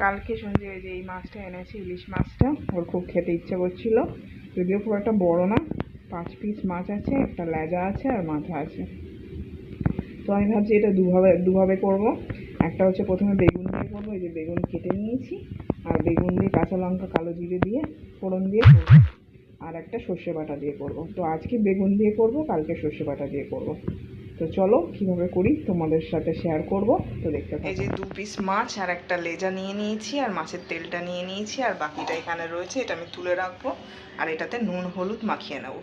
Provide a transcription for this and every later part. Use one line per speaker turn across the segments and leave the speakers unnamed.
কালকে সঞ্জয় ওই যে এই মাছটা এনেছি, ইলিশ মাছটা, ওর খুব খেতে ইচ্ছে করছিল। যদিও খুব একটা বড় না, পাঁচ পিস মাছ আছে, একটা লেজা আছে আর মাথা আছে। তো আমি ভাবছি এটা দুভাবে দুভাবে করব। একটা হচ্ছে প্রথমে বেগুন দিয়ে করব, এই যে বেগুন কেটে নিয়েছি। আর বেগুন দিয়ে কাঁচা লঙ্কা, কালো জিরে দিয়ে ফোড়ন দিয়ে করব। আর একটা সর্ষে বাটা দিয়ে করব। তো আজকে বেগুন দিয়ে করব, কালকে সর্ষে বাটা দিয়ে করব। তো চলো, কীভাবে করি, তোমাদের সাথে শেয়ার করব, তো দেখতে এই যে দু পিস মাছ, আর একটা লেজা নিয়ে নিয়েছি, আর মাছের তেলটা নিয়ে নিয়েছি, আর বাকিটা এখানে রয়েছে, এটা আমি তুলে রাখব, আর এটাতে নুন, হলুদ মাখিয়ে নেব।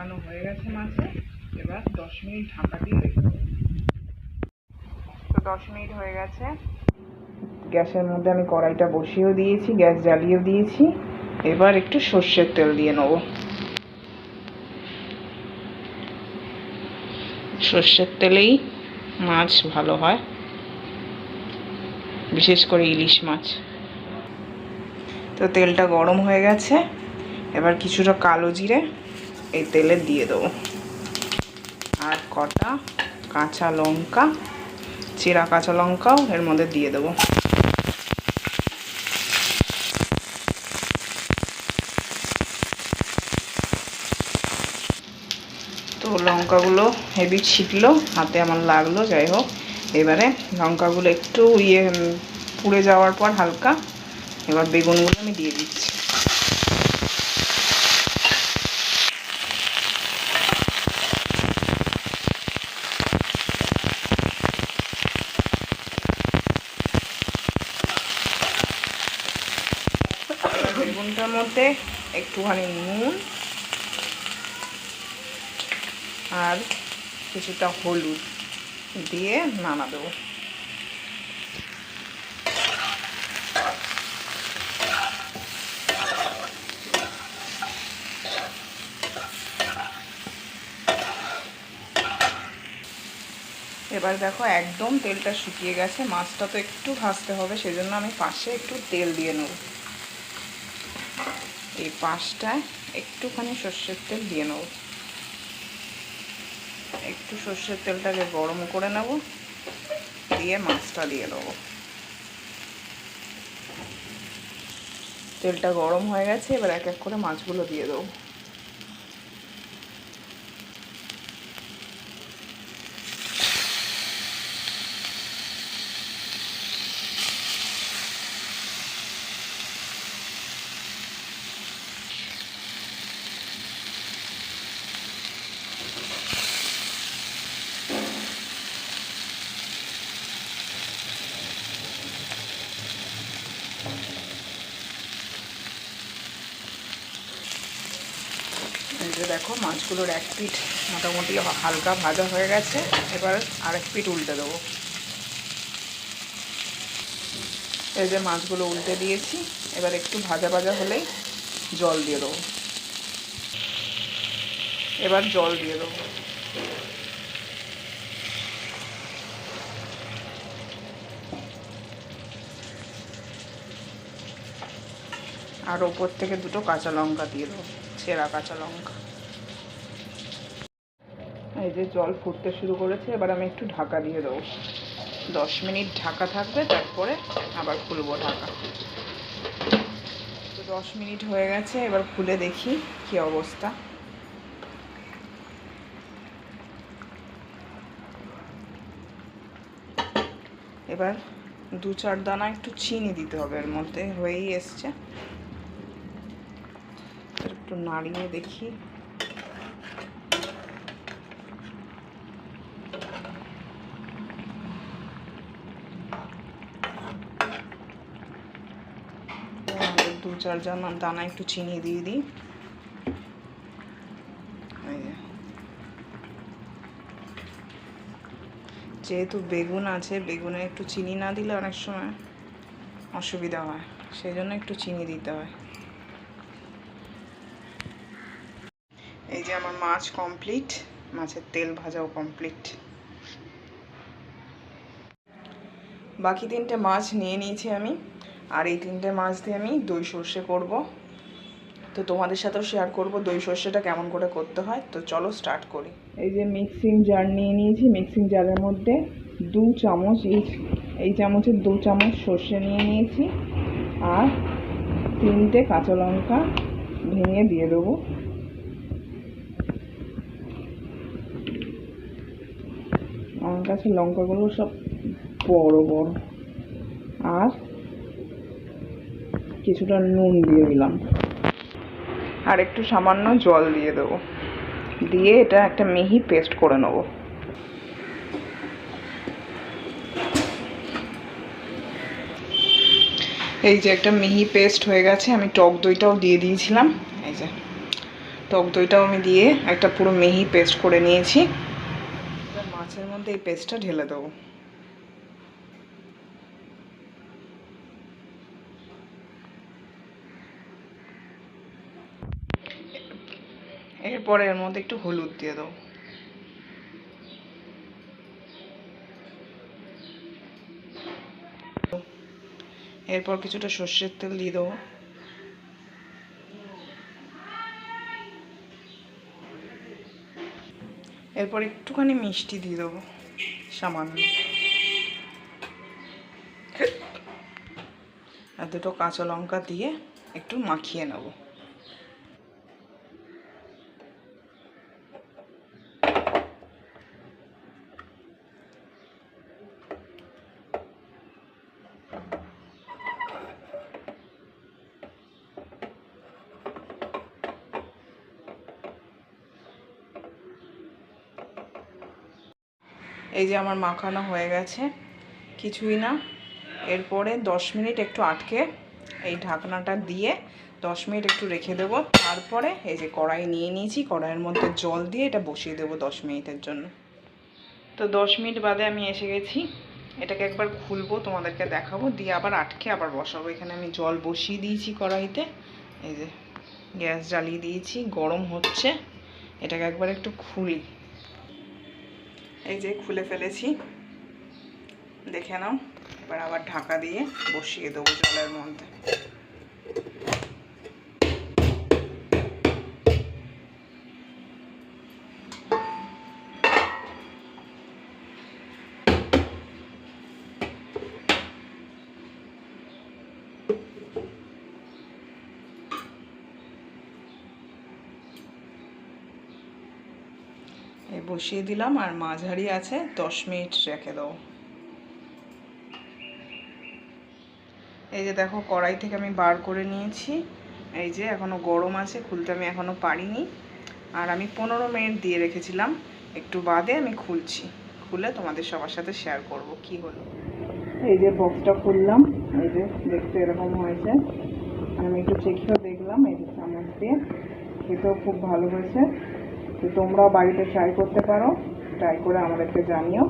মাখানো হয়ে গেছে মাছে এবার দশ মিনিট ঢাকা দিয়ে রেখে তো দশ মিনিট হয়ে গেছে। গ্যাসের মধ্যে আমি কড়াইটা বসিয়েও দিয়েছি, গ্যাস জ্বালিয়েও দিয়েছি। এবার একটু সর্ষের তেল দিয়ে নেব। সর্ষের তেলেই মাছ ভালো হয়, বিশেষ করে ইলিশ মাছ। তো তেলটা গরম হয়ে গেছে। এবার কিছুটা কালো জিরে এই তেলে দিয়ে দেবো। আর কটা কাঁচা লঙ্কা, চিরা কাঁচা লঙ্কাও এর মধ্যে দিয়ে দেবো। তো লঙ্কাগুলো হেভি ছিটলো, হাতে আমার লাগল, যাই হোক। এবারে লঙ্কাগুলো একটু ইয়ে পুড়ে যাওয়ার পর হালকা, এবার বেগুনগুলো আমি দিয়ে দিচ্ছি। মধ্যে একটুখানি নুন আর কিছুটা হলুদ দিয়ে নানা দেবো। এবার দেখো একদম তেলটা শুকিয়ে গেছে, মাছটা তো একটু ভাজতে হবে, সেজন্য আমি পাশে একটু তেল দিয়ে নেব। এই পাশটায় একটুখানি সর্ষের তেল দিয়ে নেব। একটু সর্ষের তেলটাকে গরম করে নেব, দিয়ে মাছটা দিয়ে দেবো। তেলটা গরম হয়ে গেছে, এবার এক এক করে মাছগুলো দিয়ে দেবো। যে দেখো, মাছগুলোর এক পিঠ মোটামুটি হালকা ভাজা হয়ে গেছে। এবার আরেক পিঠ উল্টে দেবো। এই যে মাছগুলো উল্টে দিয়েছি, এবার একটু ভাজা ভাজা হলেই জল দিয়ে দেবো। এবার জল দিয়ে দেবো। আর ওপর থেকে দুটো কাঁচা লঙ্কা দিয়ে দেবো ছেঁড়া কাঁচা লঙ্কা। এই যে জল ফুটতে শুরু করেছে, এবার আমি একটু ঢাকা দিয়ে দেবো। দশ মিনিট ঢাকা থাকবে, তারপরে আবার খুলবো ঢাকা। তো দশ মিনিট হয়ে গেছে, এবার খুলে দেখি কি অবস্থা। এবার দু চার দানা একটু চিনি দিতে হবে, এর মধ্যে হয়েই এসছে। একটু নাড়িয়ে দেখি। দু চার দানা একটু চিনি দিয়ে দিই। যেহেতু বেগুন আছে, বেগুনে একটু চিনি না দিলে অনেক সময় অসুবিধা হয়, সেই জন্য একটু চিনি দিতে হয় এই যে আমার মাছ কমপ্লিট মাছের তেল ভাজাও কমপ্লিট বাকি তিনটে মাছ নিয়ে নিয়েছি আমি, আর এই তিনটে মাছ দিয়ে আমি দই সর্ষে করব। তো তোমাদের সাথেও শেয়ার করব দই সর্ষেটা কেমন করে করতে হয়। তো চলো স্টার্ট করি। এই যে মিক্সিং জার নিয়ে নিয়েছি মিক্সিং জারের মধ্যে দু চামচ এই এই চামচের দু চামচ সর্ষে নিয়ে নিয়েছি, আর তিনটে কাঁচা লঙ্কা ভেঙে দিয়ে দেবো। আমার কাছে লঙ্কাগুলো সব বড় বড়। আর কিছুটা নুন দিয়ে দিলাম। আর একটু সামান্য জল দিয়ে দেবো। দিয়ে এটা একটা মিহি পেস্ট করে নেব। এই যে একটা মিহি পেস্ট হয়ে গেছে, আমি টক দইটাও দিয়ে দিয়েছিলাম। এই যে, টক দইটাও আমি দিয়ে একটা পুরো মিহি পেস্ট করে নিয়েছি। মাছের মধ্যে এই পেস্টটা ঢেলে দেবো। এরপরে এর মধ্যে একটু হলুদ দিয়ে দেবো। এরপর কিছুটা সর্ষের তেল দিয়ে দেবো। এরপর একটুখানি মিষ্টি দিয়ে দেবো সামান্য। আর দুটো কাঁচা লঙ্কা দিয়ে একটু মাখিয়ে নেব। এই যে আমার মাখানো হয়ে গেছে, কিছুই না। এরপরে দশ মিনিট একটু আটকে এই ঢাকনাটা দিয়ে দশ মিনিট একটু রেখে দেবো। তারপরে এই যে কড়াই নিয়ে নিয়েছি, কড়াইয়ের মধ্যে জল দিয়ে এটা বসিয়ে দেবো দশ মিনিটের জন্য। তো দশ মিনিট বাদে আমি এসে গেছি। এটাকে একবার খুলবো, তোমাদেরকে দেখাবো। দিয়ে আবার আটকে আবার বসাবো। এখানে আমি জল বসিয়ে দিয়েছি কড়াইতে। এই যে গ্যাস জ্বালিয়ে দিয়েছি, গরম হচ্ছে। এটাকে একবার একটু খুলি। এই যে খুলে ফেলেছি। দেখে নাও এবার আবার ঢাকা দিয়ে বসিয়ে দেবো জলের মধ্যে। বসিয়ে দিলাম আর মাঝারি আছে দশ মিনিট রেখে দেবো এই যে দেখো কড়াই থেকে আমি বার করে নিয়েছি। এই যে এখনও গরম আছে, খুলতে আমি এখনও পারিনি। আর আমি পনেরো মিনিট দিয়ে রেখেছিলাম, একটু বাদে আমি খুলছি। খুলে তোমাদের সবার সাথে শেয়ার করব কি হলো। এই যে বক্সটা খুললাম, এই যে দেখতে এরকম হয়েছে। আমি একটু চেখেও দেখলাম, এই যে চামচ দিয়ে খেতেও খুব ভালো হয়েছে। তো তোমরাও বাড়িতে ট্রাই করতে পারো। ট্রাই করে আমাদেরকে জানিও।